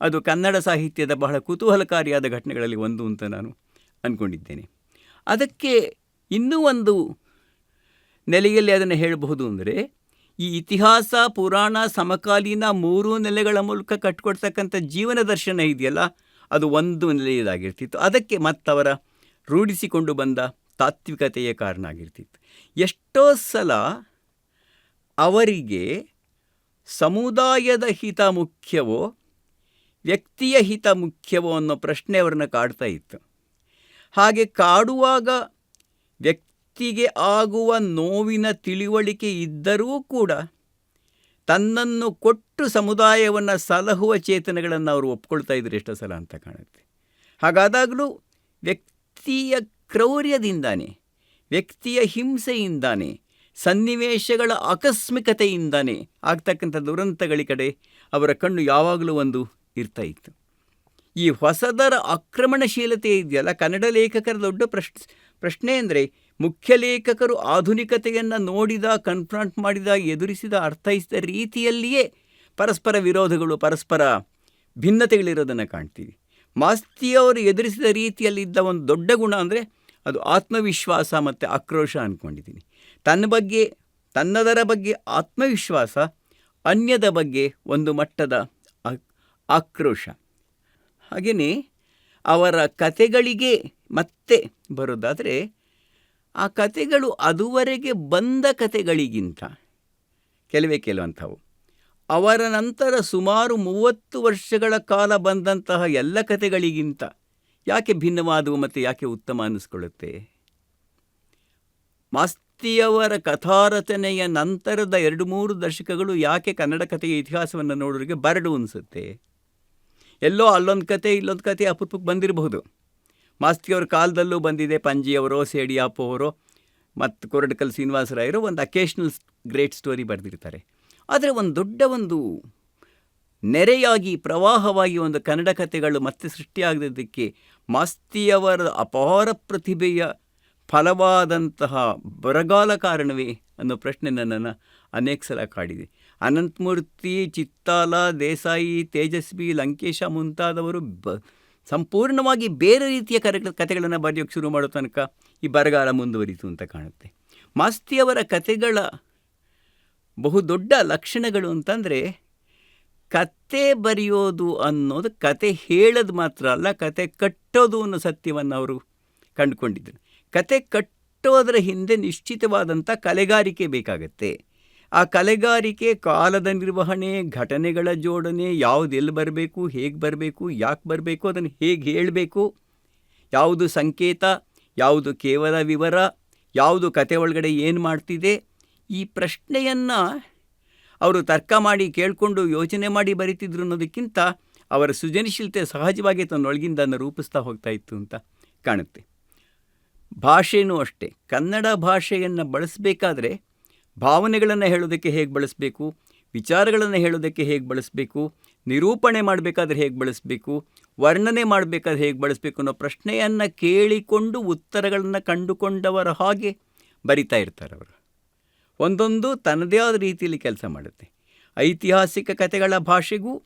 ಅದು ಕನ್ನಡ ಸಾಹಿತ್ಯದ ಬಹಳ ಕುತೂಹಲಕಾರಿಯಾದ ಘಟನೆಗಳಲ್ಲಿ ಒಂದು ಅಂತ ನಾನು ಅಂದ್ಕೊಂಡಿದ್ದೇನೆ ಅದಕ್ಕೆ ಇನ್ನೂ ಒಂದು ನೆಲೆಯಲ್ಲಿ ಅದನ್ನು ಹೇಳಬಹುದು ಅಂದರೆ, ಈ ಇತಿಹಾಸ, ಪುರಾಣ, ಸಮಕಾಲೀನ ಮೂರು ನೆಲೆಗಳ ಮೂಲಕ ಕಟ್ಟಿಕೊಡ್ತಕ್ಕಂಥ ಜೀವನ ದರ್ಶನ ಇದೆಯಲ್ಲ, ಅದು ಒಂದು ನೆಲೆಯದಾಗಿರ್ತಿತ್ತು. ಅದಕ್ಕೆ ಮತ್ತವರ ರೂಢಿಸಿಕೊಂಡು ಬಂದ ತಾತ್ವಿಕತೆಯ ಕಾರಣ ಆಗಿರ್ತಿತ್ತು. ಎಷ್ಟೋ ಸಲ ಅವರಿಗೆ ಸಮುದಾಯದ ಹಿತ ಮುಖ್ಯವೋ, ವ್ಯಕ್ತಿಯ ಹಿತ ಮುಖ್ಯವೋ ಅನ್ನೋ ಪ್ರಶ್ನೆ ಅವ್ರನ್ನ ಕಾಡ್ತಾ ಇತ್ತು. ಹಾಗೆ ಕಾಡುವಾಗ ವ್ಯಕ್ತಿಗೆ ಆಗುವ ನೋವಿನ ತಿಳಿವಳಿಕೆ ಇದ್ದರೂ ಕೂಡ ತನ್ನನ್ನು ಕೊಟ್ಟು ಸಮುದಾಯವನ್ನು ಸಲಹುವ ಚೇತನಗಳನ್ನು ಅವರು ಒಪ್ಕೊಳ್ತಾ ಇದ್ದರು ಎಷ್ಟೋ ಸಲ ಅಂತ ಕಾಣುತ್ತೆ. ಹಾಗಾದಾಗಲೂ ವ್ಯಕ್ತಿಯ ಕ್ರೌರ್ಯದಿಂದಾನೆ, ವ್ಯಕ್ತಿಯ ಹಿಂಸೆಯಿಂದಾನೆ, ಸನ್ನಿವೇಶಗಳ ಆಕಸ್ಮಿಕತೆಯಿಂದಾನೆ ಆಗ್ತಕ್ಕಂಥ ದುರಂತಗಳ ಕಡೆ ಅವರ ಕಣ್ಣು ಯಾವಾಗಲೂ ಒಂದು ಇರ್ತಾ ಇತ್ತು. ಈ ಹೊಸದರ ಆಕ್ರಮಣಶೀಲತೆ ಇದೆಯಲ್ಲ? ಕನ್ನಡ ಲೇಖಕರ ದೊಡ್ಡ ಪ್ರಶ್, ಪ್ರಶ್ನೆ ಅಂದರೆ ಮುಖ್ಯ ಲೇಖಕರು ಆಧುನಿಕತೆಯನ್ನು ನೋಡಿದ ಕನ್ಫ್ರಂಟ್ ಮಾಡಿದ, ಎದುರಿಸಿದ, ಅರ್ಥೈಸಿದ ರೀತಿಯಲ್ಲಿಯೇ ಪರಸ್ಪರ ವಿರೋಧಗಳು, ಪರಸ್ಪರ ಭಿನ್ನತೆಗಳಿರೋದನ್ನು ಕಾಣ್ತೀವಿ. ಮಾಸ್ತಿಯವರು ಎದುರಿಸಿದ ರೀತಿಯಲ್ಲಿದ್ದ ಒಂದು ದೊಡ್ಡ ಗುಣ ಅಂದರೆ ಅದು ಆತ್ಮವಿಶ್ವಾಸ ಮತ್ತು ಆಕ್ರೋಶ ಅಂದ್ಕೊಂಡಿದ್ದೀನಿ ತನ್ನ ಬಗ್ಗೆ, ತನ್ನದರ ಬಗ್ಗೆ ಆತ್ಮವಿಶ್ವಾಸ, ಅನ್ಯದ ಬಗ್ಗೆ ಒಂದು ಮಟ್ಟದ ಆಕ್ರೋಶ. ಹಾಗೆಯೇ ಅವರ ಕತೆಗಳಿಗೆ ಮತ್ತೆ ಬರೋದಾದರೆ ಆ ಕತೆಗಳು ಅದುವರೆಗೆ ಬಂದ ಕತೆಗಳಿಗಿಂತ ಕೆಲವೇ ಕೆಲವಂಥವು ಅವರ ನಂತರ ಸುಮಾರು ಮೂವತ್ತು ವರ್ಷಗಳ ಕಾಲ ಬಂದಂತಹ ಎಲ್ಲ ಕತೆಗಳಿಗಿಂತ ಯಾಕೆ ಭಿನ್ನವಾದವು ಮತ್ತು ಯಾಕೆ ಉತ್ತಮ ಅನ್ನಿಸ್ಕೊಳ್ಳುತ್ತೆ? ಮಾಸ್ತಿಯವರ ಕಥಾರಚನೆಯ ನಂತರದ ಎರಡು ಮೂರು ದಶಕಗಳು ಯಾಕೆ ಕನ್ನಡ ಕಥೆಯ ಇತಿಹಾಸವನ್ನು ನೋಡೋರಿಗೆ ಬರಡು ಅನಿಸುತ್ತೆ? ಎಲ್ಲೋ ಅಲ್ಲೊಂದು ಕತೆ, ಇಲ್ಲೊಂದು ಕತೆ ಅಪರೂಪಕ್ಕೆ ಬಂದಿರಬಹುದು. ಮಾಸ್ತಿಯವ್ರ ಕಾಲದಲ್ಲೂ ಬಂದಿದೆ ಪಂಜಿಯವರೋ ಸೇಡಿಯಾಪವರೋ ಮತ್ತು ಕೊರಡಕಲ್ ಶ್ರೀನಿವಾಸರಾಯರು ಒಂದು ಅಕೇಶ್ನಲ್ ಗ್ರೇಟ್ ಸ್ಟೋರಿ ಬರೆದಿರ್ತಾರೆ. ಆದರೆ ಒಂದು ದೊಡ್ಡ ಒಂದು ನೆರೆಯಾಗಿ, ಪ್ರವಾಹವಾಗಿ ಒಂದು ಕನ್ನಡ ಕಥೆಗಳು ಮತ್ತೆ ಸೃಷ್ಟಿಯಾಗದಿದ್ದಕ್ಕೆ ಮಾಸ್ತಿಯವರ ಅಪಾರ ಪ್ರತಿಭೆಯ ಫಲವಾದಂತಹ ಬರಗಾಲ ಕಾರಣವೇ ಅನ್ನೋ ಪ್ರಶ್ನೆ ನನ್ನನ್ನು ಅನೇಕ ಸಲ ಕಾಡಿದೆ. ಅನಂತಮೂರ್ತಿ, ಚಿತ್ತಾಲ, ದೇಸಾಯಿ, ತೇಜಸ್ವಿ, ಲಂಕೇಶ ಮುಂತಾದವರು ಬ, ಸಂಪೂರ್ಣವಾಗಿ ಬೇರೆ ರೀತಿಯ ಕರೆ ಕಥೆಗಳನ್ನು ಬರೆಯೋಕ್ಕೆ ಶುರು ಮಾಡೋ ತನಕ ಈ ಬರಗಾಲ ಮುಂದುವರಿತು ಅಂತ ಕಾಣುತ್ತೆ. ಮಾಸ್ತಿಯವರ ಕಥೆಗಳ ಬಹುದೊಡ್ಡ ಲಕ್ಷಣಗಳು ಅಂತಂದರೆ ಕತೆ ಬರೆಯೋದು ಅನ್ನೋದು ಕತೆ ಹೇಳೋದು ಮಾತ್ರ ಅಲ್ಲ ಕತೆ ಕಟ್ಟೋದು ಅನ್ನೋ ಸತ್ಯವನ್ನು ಅವರು ಕಂಡುಕೊಂಡಿದ್ದರು ಕತೆ ಕಟ್ಟೋದರ ಹಿಂದೆ ನಿಶ್ಚಿತವಾದಂಥ ಕಲೆಗಾರಿಕೆ ಬೇಕಾಗತ್ತೆ. ಆ ಕಲೆಗಾರಿಕೆ ಕಾಲದ ನಿರ್ವಹಣೆ, ಘಟನೆಗಳ ಜೋಡಣೆ, ಯಾವುದು ಎಲ್ಲಿ ಬರಬೇಕು, ಹೇಗೆ ಬರಬೇಕು, ಯಾಕೆ ಬರಬೇಕು, ಅದನ್ನು ಹೇಗೆ ಹೇಳಬೇಕು, ಯಾವುದು ಸಂಕೇತ, ಯಾವುದು ಕೇವಲ ವಿವರ, ಯಾವುದು ಕತೆ ಒಳಗಡೆ ಏನು ಮಾಡ್ತಿದೆ, ಈ ಪ್ರಶ್ನೆಯನ್ನು ಅವರು ತರ್ಕ ಮಾಡಿ ಕೇಳಿಕೊಂಡು ಯೋಚನೆ ಮಾಡಿ ಬರೀತಿದ್ರು ಅನ್ನೋದಕ್ಕಿಂತ ಅವರ ಸೃಜನಶೀಲತೆ ಸಹಜವಾಗಿ ತನ್ನೊಳಗಿಂದ ರೂಪಿಸ್ತಾ ಹೋಗ್ತಾ ಇತ್ತು ಅಂತ ಕಾಣುತ್ತೆ. ಭಾಷೆಯೂ ಅಷ್ಟೇ. ಕನ್ನಡ ಭಾಷೆಯನ್ನು ಬಳಸಬೇಕಾದ್ರೆ ಭಾವನೆಗಳನ್ನು ಹೇಳೋದಕ್ಕೆ ಹೇಗೆ ಬಳಸಬೇಕು? ವಿಚಾರಗಳನ್ನು ಹೇಳೋದಕ್ಕೆ ಹೇಗೆ ಬಳಸಬೇಕು? ನಿರೂಪಣೆ ಮಾಡಬೇಕಾದ್ರೆ ಹೇಗೆ ಬಳಸಬೇಕು? ವರ್ಣನೆ ಮಾಡಬೇಕಾದ್ರೆ ಹೇಗೆ ಬಳಸಬೇಕು ಅನ್ನೋ ಪ್ರಶ್ನೆಯನ್ನು ಕೇಳಿಕೊಂಡು ಉತ್ತರಗಳನ್ನು ಕಂಡುಕೊಂಡವರ ಹಾಗೆ ಬರಿತಾ ಇರ್ತಾರೆ ಅವರು. ಒಂದೊಂದು ತನ್ನದೇ ಆದ ರೀತಿಯಲ್ಲಿ ಕೆಲಸ ಮಾಡುತ್ತೆ. ಐತಿಹಾಸಿಕ ಕಥೆಗಳ ಭಾಷೆಗೂ,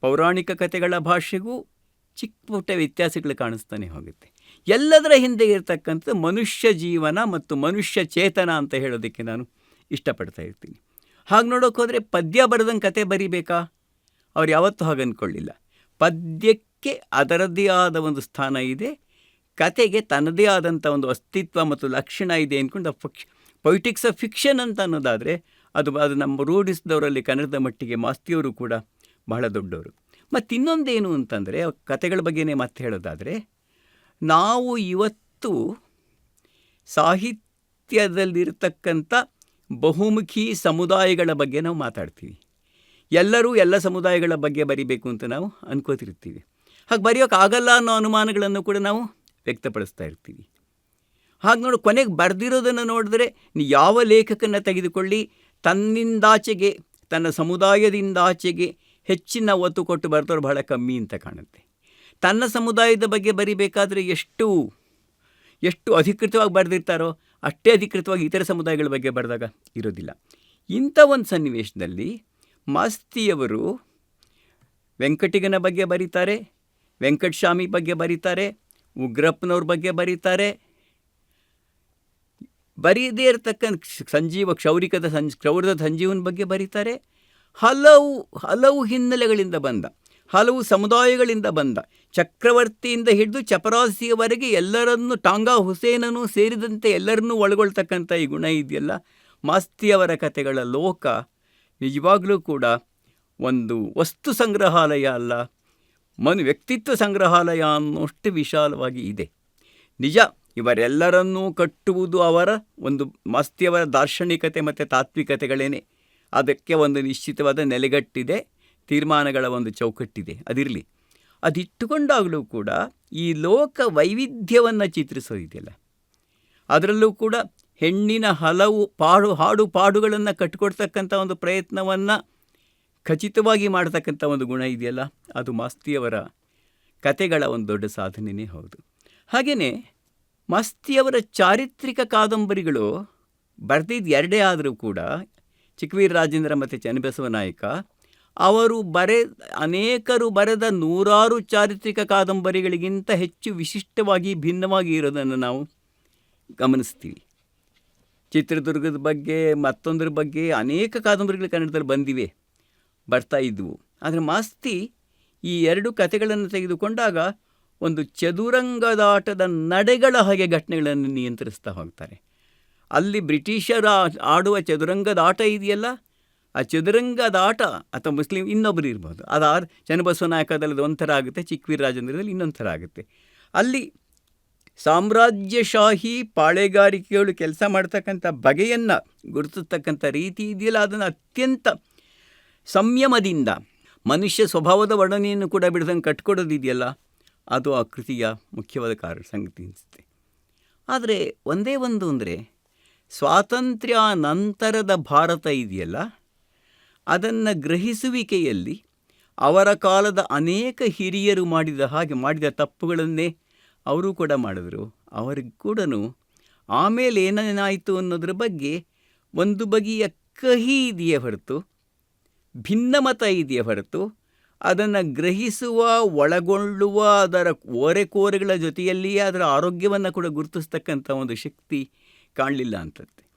ಪೌರಾಣಿಕ ಕಥೆಗಳ ಭಾಷೆಗೂ ಚಿಕ್ಕ ಪುಟ್ಟ ವ್ಯತ್ಯಾಸಗಳು ಕಾಣಿಸ್ತಾನೆ ಹೋಗುತ್ತೆ. ಎಲ್ಲದರ ಹಿಂದೆ ಇರತಕ್ಕಂಥದ್ದು ಮನುಷ್ಯ ಜೀವನ ಮತ್ತು ಮನುಷ್ಯ ಚೇತನ ಅಂತ ಹೇಳೋದಕ್ಕೆ ನಾನು ಇಷ್ಟಪಡ್ತಾ ಇರ್ತೀನಿ. ಹಾಗೆ ನೋಡೋಕೆ ಹೋದರೆ ಪದ್ಯ ಬರೆದಂಗೆ ಕತೆ ಬರಿಬೇಕಾ? ಅವ್ರು ಯಾವತ್ತೂ ಹಾಗೆ ಅಂದ್ಕೊಳ್ಳಿಲ್ಲ ಪದ್ಯಕ್ಕೆ ಅದರದ್ದೇ ಆದ ಒಂದು ಸ್ಥಾನ ಇದೆ, ಕತೆಗೆ ತನ್ನದೇ ಆದಂಥ ಒಂದು ಅಸ್ತಿತ್ವ ಮತ್ತು ಲಕ್ಷಣ ಇದೆ ಅಂದ್ಕೊಂಡು ಫಿಕ್ಷ ಪೊಯಿಟಿಕ್ಸ್ ಆಫ್ ಫಿಕ್ಷನ್ ಅಂತ ಅನ್ನೋದಾದರೆ ಅದು ಅದು ನಮ್ಮ ರೂಢಿಸಿದವರಲ್ಲಿ ಕನ್ನಡದ ಮಟ್ಟಿಗೆ ಮಾಸ್ತಿಯವರು ಕೂಡ ಬಹಳ ದೊಡ್ಡವರು. ಮತ್ತು ಇನ್ನೊಂದೇನು ಅಂತಂದರೆ ಕತೆಗಳ ಬಗ್ಗೆನೇ ಮತ್ತೆ ಹೇಳೋದಾದರೆ, ನಾವು ಇವತ್ತು ಸಾಹಿತ್ಯದಲ್ಲಿರ್ತಕ್ಕಂಥ ಬಹುಮುಖಿ ಸಮುದಾಯಗಳ ಬಗ್ಗೆ ನಾವು ಮಾತಾಡ್ತೀವಿ. ಎಲ್ಲರೂ ಎಲ್ಲ ಸಮುದಾಯಗಳ ಬಗ್ಗೆ ಬರಿಬೇಕು ಅಂತ ನಾವು ಅನ್ಕೋತಿರ್ತೀವಿ. ಹಾಗೆ ಬರೆಯೋಕ್ಕಾಗಲ್ಲ ಅನ್ನೋ ಅನುಮಾನಗಳನ್ನು ಕೂಡ ನಾವು ವ್ಯಕ್ತಪಡಿಸ್ತಾ ಇರ್ತೀವಿ. ಹಾಗೆ ನೋಡಿ, ಕೊನೆಗೆ ಬರೆದಿರೋದನ್ನು ನೋಡಿದ್ರೆ ಯಾವ ಲೇಖಕನ ತೆಗೆದುಕೊಳ್ಳಿ? ತನ್ನಿಂದಾಚೆಗೆ, ತನ್ನ ಸಮುದಾಯದಿಂದಾಚೆಗೆ ಹೆಚ್ಚಿನ ಒತ್ತು ಕೊಟ್ಟು ಬರ್ತವ್ರು ಬಹಳ ಕಮ್ಮಿ ಅಂತ ಕಾಣುತ್ತೆ. ತನ್ನ ಸಮುದಾಯದ ಬಗ್ಗೆ ಬರಿಬೇಕಾದ್ರೆ ಎಷ್ಟು ಎಷ್ಟು ಅಧಿಕೃತವಾಗಿ ಬರೆದಿರ್ತಾರೋ ಅಷ್ಟೇ ಅಧಿಕೃತವಾಗಿ ಇತರ ಸಮುದಾಯಗಳ ಬಗ್ಗೆ ಬರೆದಾಗ ಇರೋದಿಲ್ಲ. ಇಂಥ ಒಂದು ಸನ್ನಿವೇಶದಲ್ಲಿ ಮಾಸ್ತಿಯವರು ವೆಂಕಟಿಗನ ಬಗ್ಗೆ ಬರೀತಾರೆ, ವೆಂಕಟಸ್ವಾಮಿ ಬಗ್ಗೆ ಬರೀತಾರೆ, ಉಗ್ರಪ್ಪನವ್ರ ಬಗ್ಗೆ ಬರೀತಾರೆ. ಬರೀದೇ ಇರತಕ್ಕಂಥ ಸಂಜೀವ ಕ್ಷೌರಿಕದ ಸಂಜ್, ಕ್ಷೌರದ ಸಂಜೀವನ ಬಗ್ಗೆ ಬರೀತಾರೆ. ಹಲವು ಹಲವು ಹಿನ್ನೆಲೆಗಳಿಂದ ಬಂದ ಹಲವು ಸಮುದಾಯಗಳಿಂದ ಬಂದ. ಚಕ್ರವರ್ತಿಯಿಂದ ಹಿಡಿದು ಚಪರಾಸಿಯವರೆಗೆ ಎಲ್ಲರನ್ನೂ, ಟಾಂಗಾ ಹುಸೇನನು ಸೇರಿದಂತೆ ಎಲ್ಲರನ್ನೂ ಒಳಗೊಳ್ತಕ್ಕಂಥ ಈ ಗುಣ ಇದೆಯಲ್ಲ? ಮಾಸ್ತಿಯವರ ಕಥೆಗಳ ಲೋಕ ನಿಜವಾಗಲೂ ಕೂಡ ಒಂದು ವಸ್ತು ಸಂಗ್ರಹಾಲಯ ಅಲ್ಲ. ಮನು ವ್ಯಕ್ತಿತ್ವ ಸಂಗ್ರಹಾಲಯ ಅನ್ನೋಷ್ಟು ವಿಶಾಲವಾಗಿ ಇದೆ. ನಿಜ, ಇವರೆಲ್ಲರನ್ನೂ ಕಟ್ಟುವುದು ಅವರ ಒಂದು ಮಾಸ್ತಿಯವರ ದಾರ್ಶನಿಕತೆ ಮತ್ತು ತಾತ್ವಿಕತೆಗಳೇನೆ. ಅದಕ್ಕೆ ಒಂದು ನಿಶ್ಚಿತವಾದ ನೆಲೆಗಟ್ಟಿದೆ. ತೀರ್ಮಾನಗಳ ಒಂದು ಚೌಕಟ್ಟಿದೆ. ಅದಿರಲಿ. ಅದಿಟ್ಟುಕೊಂಡಾಗಲೂ ಕೂಡ ಈ ಲೋಕ ವೈವಿಧ್ಯವನ್ನು ಚಿತ್ರಿಸೋದಿದೆಯಲ್ಲ ಅದರಲ್ಲೂ ಕೂಡ ಹೆಣ್ಣಿನ ಹಲವು ಪಾಡು, ಹಾಡು ಪಾಡುಗಳನ್ನು ಕಟ್ಟಿಕೊಡ್ತಕ್ಕಂಥ ಒಂದು ಪ್ರಯತ್ನವನ್ನು ಖಚಿತವಾಗಿ ಮಾಡತಕ್ಕಂಥ ಒಂದು ಗುಣ ಇದೆಯಲ್ಲ. ಅದು ಮಾಸ್ತಿಯವರ ಕತೆಗಳ ಒಂದು ದೊಡ್ಡ ಸಾಧನೆಯೇ ಹೌದು. ಹಾಗೆಯೇ ಮಾಸ್ತಿಯವರ ಚಾರಿತ್ರಿಕ ಕಾದಂಬರಿಗಳು ಬರೆದಿದ್ದು ಎರಡೇ ಆದರೂ ಕೂಡ ಚಿಕ್ಕವೀರ ರಾಜೇಂದ್ರ ಮತ್ತು ಚನ್ನಬಸವ ನಾಯಕ ಅವರು ಬರೆ, ಅನೇಕರು ಬರೆದ ನೂರಾರು ಚಾರಿತ್ರಿಕ ಕಾದಂಬರಿಗಳಿಗಿಂತ ಹೆಚ್ಚು ವಿಶಿಷ್ಟವಾಗಿ ಭಿನ್ನವಾಗಿ ಇರೋದನ್ನು ನಾವು ಗಮನಿಸ್ತೀವಿ. ಚಿತ್ರದುರ್ಗದ ಬಗ್ಗೆ, ಮತ್ತೊಂದರ ಬಗ್ಗೆ ಅನೇಕ ಕಾದಂಬರಿಗಳು ಕನ್ನಡದಲ್ಲಿ ಬಂದಿವೆ, ಬರ್ತಾ ಇದ್ದವು ಆದರೆ ಮಾಸ್ತಿ ಈ ಎರಡು ಕಥೆಗಳನ್ನು ತೆಗೆದುಕೊಂಡಾಗ ಒಂದು ಚದುರಂಗದಾಟದ ನಡೆಗಳ ಹಾಗೆ ಘಟನೆಗಳನ್ನು ನಿಯಂತ್ರಿಸ್ತಾ ಹೋಗ್ತಾರೆ. ಅಲ್ಲಿ ಬ್ರಿಟಿಷರ ಆಡುವ ಚದುರಂಗದ ಆಟ ಇದೆಯಲ್ಲ? ಆ ಚದುರಂಗದ ಆಟ ಅಥವಾ ಮುಸ್ಲಿಂ ಇನ್ನೊಬ್ಬರು ಇರ್ಬೋದು. ಅದಾದ ಆರ್ ಚನ್ನಬಸವ ನಾಯಕದಲ್ಲಿ ಒಂಥರ ಆಗುತ್ತೆ ಚಿಕ್ಕವೀರ ರಾಜೇಂದ್ರದಲ್ಲಿ ಇನ್ನೊಂಥರ ಥರ ಆಗುತ್ತೆ ಅಲ್ಲಿ ಸಾಮ್ರಾಜ್ಯಶಾಹಿ ಪಾಳೆಗಾರಿಕೆಗಳು ಕೆಲಸ ಮಾಡ್ತಕ್ಕಂಥ ಬಗೆಯನ್ನು ಗುರುತಿಸ್ತಕ್ಕಂಥ ರೀತಿ ಇದೆಯಲ್ಲ, ಅದನ್ನು ಅತ್ಯಂತ ಸಂಯಮದಿಂದ ಮನುಷ್ಯ ಸ್ವಭಾವದ ವರ್ಣನೆಯನ್ನು ಕೂಡ ಬಿಡದಂಗೆ ಕಟ್ಕೊಡೋದಿದೆಯಲ್ಲ ಅದು ಆ ಕೃತಿಯ ಮುಖ್ಯವಾದ ಕಾರಣ ಸಂಗತಿ ಅನಿಸುತ್ತೆ. ಆದರೆ ಒಂದೇ ಒಂದು ಅಂದರೆ ಸ್ವಾತಂತ್ರ್ಯ ನಂತರದ ಭಾರತ ಇದೆಯಲ್ಲ ಅದನ್ನು ಗ್ರಹಿಸುವಿಕೆಯಲ್ಲಿ ಅವರ ಕಾಲದ ಅನೇಕ ಹಿರಿಯರು ಮಾಡಿದ ಹಾಗೆ, ಮಾಡಿದ ತಪ್ಪುಗಳನ್ನೇ ಅವರು ಕೂಡ ಮಾಡಿದ್ರು. ಅವರಿಗೆ ಕೂಡ ಆಮೇಲೆ ಏನೇನಾಯಿತು ಅನ್ನೋದ್ರ ಬಗ್ಗೆ ಒಂದು ಬಗೆಯ ಕಹಿ ಇದೆಯೇ ಹೊರತು ಭಿನ್ನಮತ ಇದೆಯೇ ಹೊರತು, ಅದನ್ನು ಗ್ರಹಿಸುವ, ಒಳಗೊಳ್ಳುವ, ಅದರ ಓರೆಕೋರೆಗಳ ಜೊತೆಯಲ್ಲಿಯೇ ಅದರ ಆರೋಗ್ಯವನ್ನು ಕೂಡ ಗುರುತಿಸ್ತಕ್ಕಂಥ ಒಂದು ಶಕ್ತಿ ಕಾಣಲಿಲ್ಲ ಅಂತಂತೆ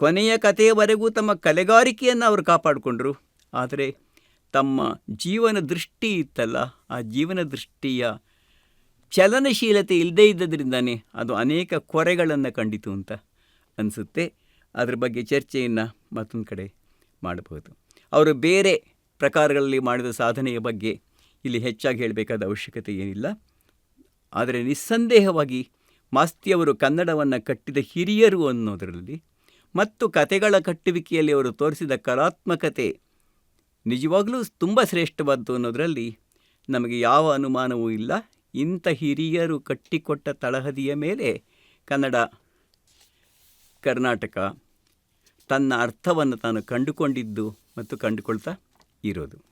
ಕೊನೆಯ ಕಥೆಯವರೆಗೂ ತಮ್ಮ ಕಲೆಗಾರಿಕೆಯನ್ನು ಅವರು ಕಾಪಾಡಿಕೊಂಡರು. ಆದರೆ ತಮ್ಮ ಜೀವನ ದೃಷ್ಟಿ ಇತ್ತಲ್ಲ, ಆ ಜೀವನ ದೃಷ್ಟಿಯ ಚಲನಶೀಲತೆ ಇಲ್ಲದೇ ಇದ್ದದ್ರಿಂದನೇ ಅದು ಅನೇಕ ಕೊರೆಗಳನ್ನು ಕಂಡಿತು ಅಂತ ಅನಿಸುತ್ತೆ. ಅದ್ರ ಬಗ್ಗೆ ಚರ್ಚೆಯನ್ನು ಮತ್ತೊಂದು ಕಡೆ ಮಾಡಬಹುದು. ಅವರು ಬೇರೆ ಪ್ರಕಾರಗಳಲ್ಲಿ ಮಾಡಿದ ಸಾಧನೆಯ ಬಗ್ಗೆ ಇಲ್ಲಿ ಹೆಚ್ಚಾಗಿ ಹೇಳಬೇಕಾದ ಅವಶ್ಯಕತೆ ಏನಿಲ್ಲ. ಆದರೆ ನಿಸ್ಸಂದೇಹವಾಗಿ ಮಾಸ್ತಿಯವರು ಕನ್ನಡವನ್ನು ಕಟ್ಟಿದ ಹಿರಿಯರು ಅನ್ನೋದರಲ್ಲಿ ಮತ್ತು ಕತೆಗಳ ಕಟ್ಟುವಿಕೆಯಲ್ಲಿ ಅವರು ತೋರಿಸಿದ ಕಲಾತ್ಮಕತೆ ನಿಜವಾಗಲೂ ತುಂಬ ಶ್ರೇಷ್ಠವಾದ್ದು ಅನ್ನೋದರಲ್ಲಿ ನಮಗೆ ಯಾವ ಅನುಮಾನವೂ ಇಲ್ಲ. ಇಂಥ ಹಿರಿಯರು ಕಟ್ಟಿಕೊಟ್ಟ ತಳಹದಿಯ ಮೇಲೆ ಕನ್ನಡ, ಕರ್ನಾಟಕ ತನ್ನ ಅರ್ಥವನ್ನು ತಾನು ಕಂಡುಕೊಂಡಿದ್ದು ಮತ್ತು ಕಂಡುಕೊಳ್ತಾ ಇರೋದು.